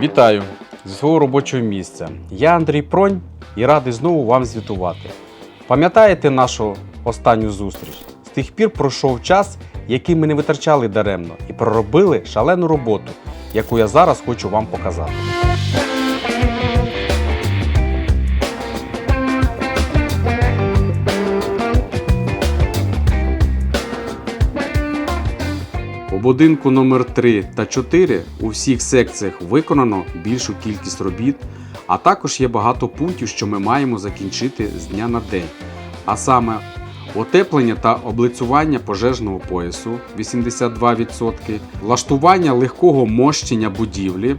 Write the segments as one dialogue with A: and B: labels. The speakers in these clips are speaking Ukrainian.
A: Вітаю зі свого робочого місця. Я Андрій Пронь і радий знову вам звітувати. Пам'ятаєте нашу останню зустріч? З тих пір пройшов час, який ми не витрачали даремно, і проробили шалену роботу, яку я зараз хочу вам показати. У будинку номер 3 та 4 у всіх секціях виконано більшу кількість робіт, а також є багато пунктів, що ми маємо закінчити з дня на день. А саме утеплення та облицювання пожежного поясу 82%, влаштування легкого мощення будівлі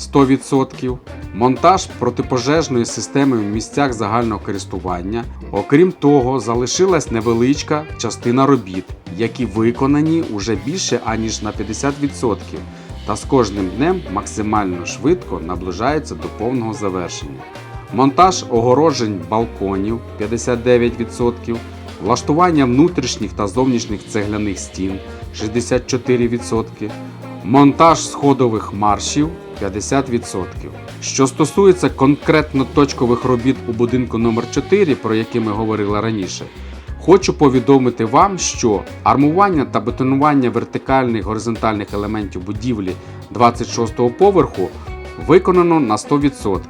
A: 100%, монтаж протипожежної системи в місцях загального користування. Окрім того, залишилась невеличка частина робіт, які виконані уже більше аніж на 50%, та з кожним днем максимально швидко наближаються до повного завершення. Монтаж огороджень балконів 59%, влаштування внутрішніх та зовнішніх цегляних стін 64%, монтаж сходових маршів 50%. Що стосується конкретно точкових робіт у будинку номер 4 про які ми говорили раніше, хочу повідомити вам, що армування та бетонування вертикальних горизонтальних елементів будівлі 26-го поверху виконано на 100%.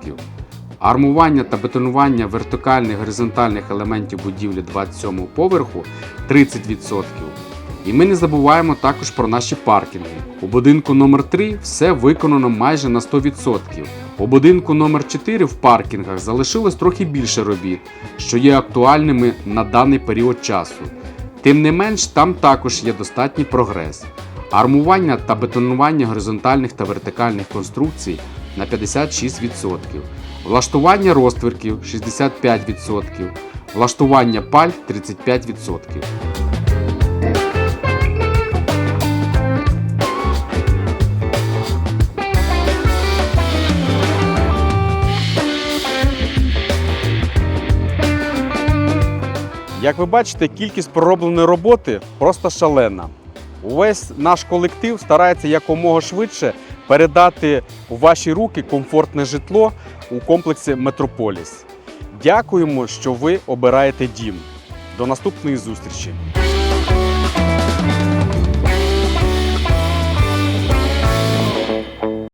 A: Армування та бетонування вертикальних горизонтальних елементів будівлі 27 поверху 30%. І ми не забуваємо також про наші паркінги. У будинку номер 3 все виконано майже на 100%. У будинку номер 4 в паркінгах залишилось трохи більше робіт, що є актуальними на даний період часу. Тим не менш, там також є достатній прогрес. Армування та бетонування горизонтальних та вертикальних конструкцій на 56%, влаштування розтвірків 65%, влаштування паль 35%. Як ви бачите, кількість проробленої роботи просто шалена. Увесь наш колектив старається якомога швидше передати у ваші руки комфортне житло у комплексі Метрополіс. Дякуємо, що ви обираєте дім. До наступної зустрічі!